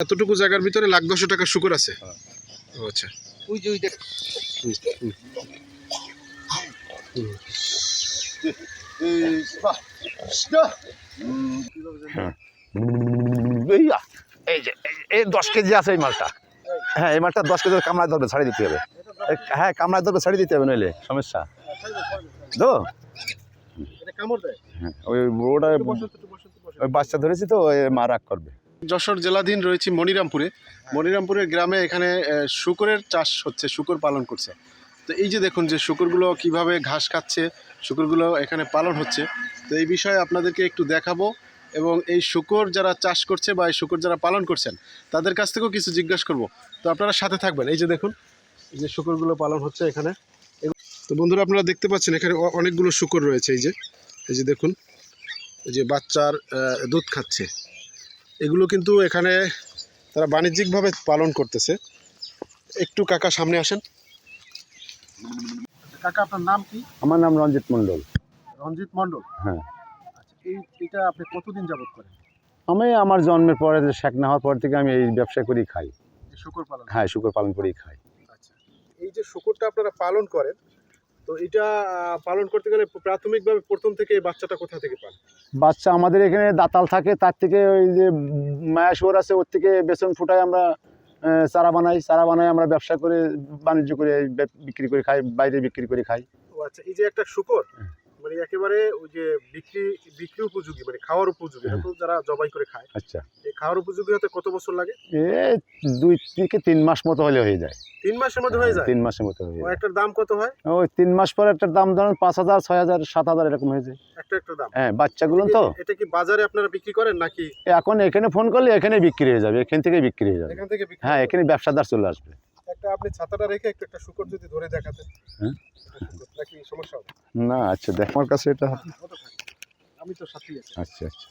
এতটুকু জায়গার ভিতরে লাখ দশ টাকা শুকর আছে? হ্যাঁ। আচ্ছা। ওই যে ওই দেখ। এই যে এই- এই দশ কেজি আছে এই মালটা। হ্যাঁ এই মালটা দশ কেজি কামড়ায় ধরবে ছাড়িয়ে দিতে হবে। হ্যাঁ কামড়ায় ধরবে ছাড়িয়ে দিতে হবে নইলে সমস্যা। তো হ্যাঁ, ওই ওটা ওই বাচ্চা ধরেছি তো মা রাগ করবে। যশোর জেলাধীন রয়েছি মনিরামপুরে। মনিরামপুরের গ্রামে এখানে শুকরের চাষ হচ্ছে, শুকর পালন করছে। তো এই যে দেখুন যে শুকরগুলো কীভাবে ঘাস খাচ্ছে, শুকরগুলো এখানে পালন হচ্ছে, তো এই বিষয়ে আপনাদেরকে একটু দেখাবো। এবং এই শুকর যারা চাষ করছে বা এই শুকর যারা পালন করছেন, তাদের কাছ থেকেও কিছু জিজ্ঞাসা করব। তো আপনারা সাথে থাকবেন। এই যে দেখুন, এই যে শুকরগুলো পালন হচ্ছে এখানে। তো বন্ধুরা, আপনারা দেখতে পাচ্ছেন এখানে অনেকগুলো শুকর রয়েছে। এই যে এই যে দেখুন, এই যে বাচ্চার দুধ খাচ্ছে। এগুলো কিন্তু এখানে তারা বাণিজ্যিকভাবে পালন করতেছে। একটু কাকা সামনে আসেন। কাকা আপনার নাম কি? আমার নাম রঞ্জিত মণ্ডল। রঞ্জিত মণ্ডল? হ্যাঁ। আচ্ছা এই এটা আপনি কতদিন যাবত করেন? আমি আমার জন্মের পরে শেখ না হওয়ার পর থেকে আমি এই ব্যবসা করেই খাই। শুকর পালন হ্যাঁ শুকর পালন করেই খাই। আচ্ছা এই যে শুকরটা আপনারা পালন করেন তো এটা পালন করতে গেলে প্রাথমিকভাবে প্রথম থেকে বাচ্চাটা কোথা থেকে পান? বাচ্চা আমাদের এখানে দাতাল থাকে তার থেকে ওই যে মায়া শুয়োর আছে ওর থেকে বেসন ফুটায় আমরা চারা বানাই। চারা বানাই আমরা ব্যবসা করে বাণিজ্য করে বিক্রি করে খাই বাইরে বিক্রি করে খাই। ও আচ্ছা এই যে একটা শুকর মানে একেবারে ওই যে বিক্রি বিক্রি উপযোগী মানে খাওয়ার উপযোগী হ্যাঁ। তো যারা জবাই করে খায়। আচ্ছা। এই খাওয়ার উপযোগী হতে কত বছর লাগে? এ দুই থেকে তিন মাস মতো হলে হয়ে যায়। তিন মাসের মধ্যে হয়ে যায়? তিন মাসের মতো হয়ে যায়। একটার দাম কত হয়? ওই তিন মাস পর একটা দাম ধরেন পাঁচ হাজার ছয় হাজার সাত হাজার এরকম হয়ে যায়। একটা একটা দাম। হ্যাঁ বাচ্চাগুলো তো। এটা- এটা কি বাজারে আপনারা বিক্রি করেন নাকি? এখন এখানে ফোন করলে এখানে বিক্রি হয়ে যাবে এখান থেকে বিক্রি হয়ে যাবে। এখান থেকে হ্যাঁ এখানে ব্যবসাদার চলে আসবে। একটা আপনি ছাতাটা রেখে একটু একটা শুকর যদি ধরে দেখাতেন। হ্যাঁ? নাকি সমস্যা হবে? না আচ্ছা দেখ আমার কাছে এটা আমি তো সাথেই আছি। আচ্ছা আচ্ছা।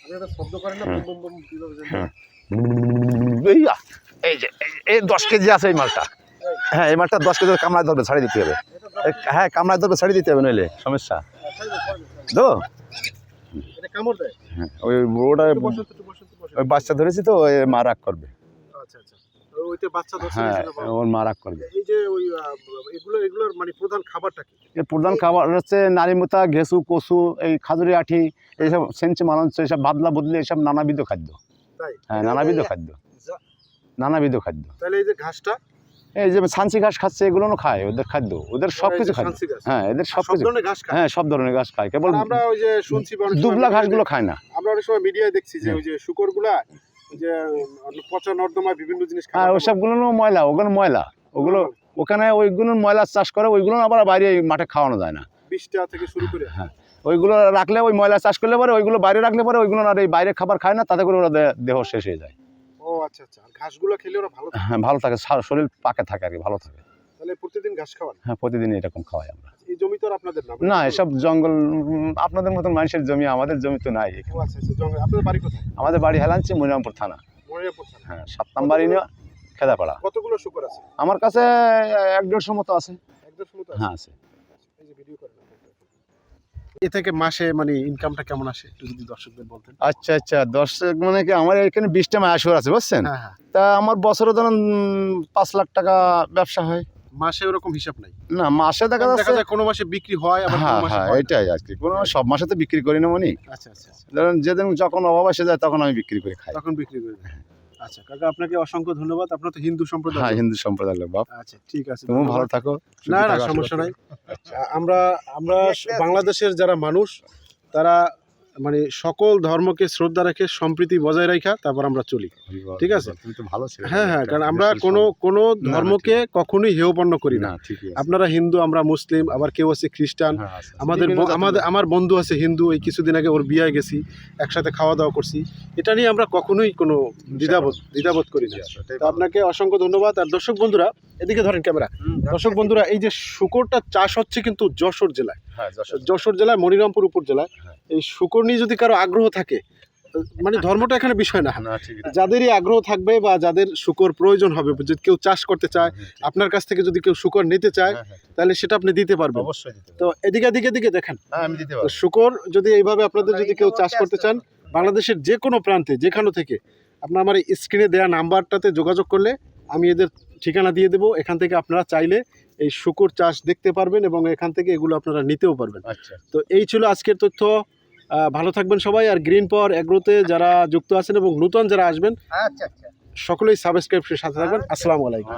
আপনি একটা শব্দ করেন না হুম। বুম বুম বুম কীভাবে হুম। এই যে এই- দশ কেজি আছে এই মালটা। হ্যাঁ এই মালটা দশ কেজি কামড়ায় ধরবে ছাড়িয়ে দিতে হবে। হ্যাঁ কামড়ায় ধরবে ছাড়িয়ে দিতে হবে নইলে সমস্যা। ছাড়বে। তো? কামড় দেয়? হ্যাঁ, ওই ওটা। ওই বাচ্চা ধরেছি তো ওই মা রাগ করবে। আচ্ছা আচ্ছা। তো বাচ্চা ধরছে হ্যাঁ এই ওর মা রাগ করবে। এই যে ওই এগুলো এগুলোর মানে প্রধান খাবারটা কি? এর প্রধান খাবার হচ্ছে নারীমুতা ঘেসু কচু এই খাজুরি আঠি এইসব সেঞ্চি মালঞ্চ এইসব বাদলা বদলি এইসব নানাবিধ খাদ্য। হ্যাঁ নানাবিধ খাদ্য। নানাবিধ খাদ্য। তাহলে এই যে ঘাসটা? এই যে ছানসি ঘাস খাচ্ছে এগুলোও খায় ওদের খাদ্য। ওদের সব কিছু খায়। হ্যাঁ এদের সব কিছু। ধরনের ঘাস খায়। হ্যাঁ সব ধরনের ঘাস খায়। কেবল আমরা ওই যে শুনছি দুবলা ঘাসগুলো খায় না। আমরা অনেক সময় মিডিয়ায় দেখছি যে হ্যাঁ। ওই যে শুকরগুলা যে পচা নর্দমা বিভিন্ন জিনিস ওসবগুলো ময়লা ওগুলো ময়লা। ওগুলো ওখানে ওইগুলো ময়লা চাষ করে ওইগুলো আবার বাইরে মাঠে খাওয়ানো যায় না। বিষটা থেকে শুরু করে। হ্যাঁ ওইগুলো রাখলে ওই ময়লা চাষ করলে পরে ওইগুলো বাইরে রাখলে পরে ওইগুলো আর এই বাইরে খাবার খায় না তাতে করে ওরা দেহ শেষ হয়ে যায়। আচ্ছা আচ্ছা। আর ঘাসগুলো খেলে ওরা ভালো থাকে? হ্যাঁ ভালো থাকে। শরীর পাকে থাকে আর কি ভালো থাকে। তাহলে প্রতিদিন ঘাস খাওয়ান? হ্যাঁ প্রতিদিন এরকম খাওয়াই আমরা। এই জমি তো আপনাদের না? না এসব জঙ্গল আপনাদের মতন মানুষের জমি আমাদের জমি তো নাই আচ্ছা আচ্ছা জঙ্গল। আপনাদের বাড়ি কোথায়? আমাদের বাড়ি হেলাঞ্চি মনিরামপুর থানা। মনিরামপুর থানা। হ্যাঁ সাত নাম্বার ইউনিয়ন খেদাপাড়া। কতগুলো শুকর আছে? আমার কাছে এক দেড়শো মতো আছে। এক দেড়শো মতো হ্যাঁ আছে এই যে ভিডিও করেন এ থেকে মাসে মানে ইনকামটা কেমন আসে একটু যদি দর্শকদের বলতেন? আচ্ছা আচ্ছা। দর্শক মানে কি আমার এখানে বিশটা আছে বুঝছেন? হ্যাঁ হ্যাঁ। তা আমার বছরে ধরুন পাঁচ লাখ টাকা ব্যবসা হয়। মাসে ওরকম হিসাব নাই? না মাসে দেখা যাচ্ছে কোনো মাসে বিক্রি হয় আবার হ্যাঁ কোনো মাসে না। এটাই আর কি। কোনো সব মাসে তো বিক্রি করি না মনি আচ্ছা আচ্ছা আচ্ছা। ধরুন যেদিন যখন অভাব এসে যায় তখন আমি বিক্রি করে খাই। তখন বিক্রি করে। আচ্ছা কাকা আপনাকে অসংখ্য ধন্যবাদ। আপনার তো হিন্দু সম্প্রদায় হ্যাঁ হিন্দু সম্প্রদায়ের লোক বাপ। আচ্ছা ঠিক আছে তুমিও ভালো থাকো না না সমস্যা নাই। আমরা আমরা বাংলাদেশের যারা মানুষ তারা মানে সকল ধর্মকে শ্রদ্ধা রেখে সম্প্রীতি বজায় রাখা তারপর আমরা চলি। ঠিক আছে? ভালো হ্যাঁ হ্যাঁ কারণ আমরা কোনো কোনো ধর্মকে কখনোই হেয়পন্ন করি না। আপনারা হিন্দু আমরা মুসলিম আবার কেউ আছে খ্রিস্টান হ্যাঁ, আমাদের আমাদের আমার বন্ধু আছে হিন্দু এই কিছুদিন আগে ওর বিয়ে গেছি একসাথে খাওয়া দাওয়া করছি। এটা নিয়ে আমরা কখনোই কোনো দ্বিধাবোধ দ্বিধাবোধ করি না। তো আপনাকে অসংখ্য ধন্যবাদ। আর দর্শক বন্ধুরা এদিকে ধরেন ক্যামেরা। দর্শক বন্ধুরা এই যে শুকরটা চাষ হচ্ছে কিন্তু যশোর জেলায়। হ্যাঁ যশোর। যশোর জেলায় মনিরামপুর উপজেলায় হ্যাঁ। এই শুকর নিয়ে যদি কারও আগ্রহ থাকে মানে ধর্মটা এখানে বিষয় না। যাদেরই আগ্রহ থাকবে বা যাদের শুকর প্রয়োজন হবে যদি কেউ চাষ করতে চায় আপনার কাছ থেকে যদি কেউ শুকর নিতে চায় হ্যাঁ, হ্যাঁ, তাহলে সেটা আপনি দিতে পারবেন। অবশ্যই তো এদিকে এদিকে এদিকে দেখেন। হ্যাঁ আমি দিতে পারব। শুকর যদি এইভাবে আপনাদের যদি কেউ চাষ করতে চান বাংলাদেশের যে কোনো প্রান্তে যেখানে থেকে আপনার আমার এই স্ক্রিনে দেওয়া নাম্বারটাতে যোগাযোগ করলে আমি এদের ঠিকানা দিয়ে দেবো। এখান থেকে আপনারা চাইলে এই শুকুর চাষ দেখতে পারবেন এবং এখান থেকে এগুলো আপনারা নিতেও পারবেন। আচ্ছা। তো এই ছিল আজকের তথ্য। ভালো থাকবেন সবাই আর গ্রিন পাওয়ার এগ্রোতে যারা যুক্ত আছেন এবং নতুন যারা আসবেন আচ্ছা, আচ্ছা। সকলেই সাবস্ক্রাইব সাথে থাকবেন। আচ্ছা। আসসালামু আলাইকুম।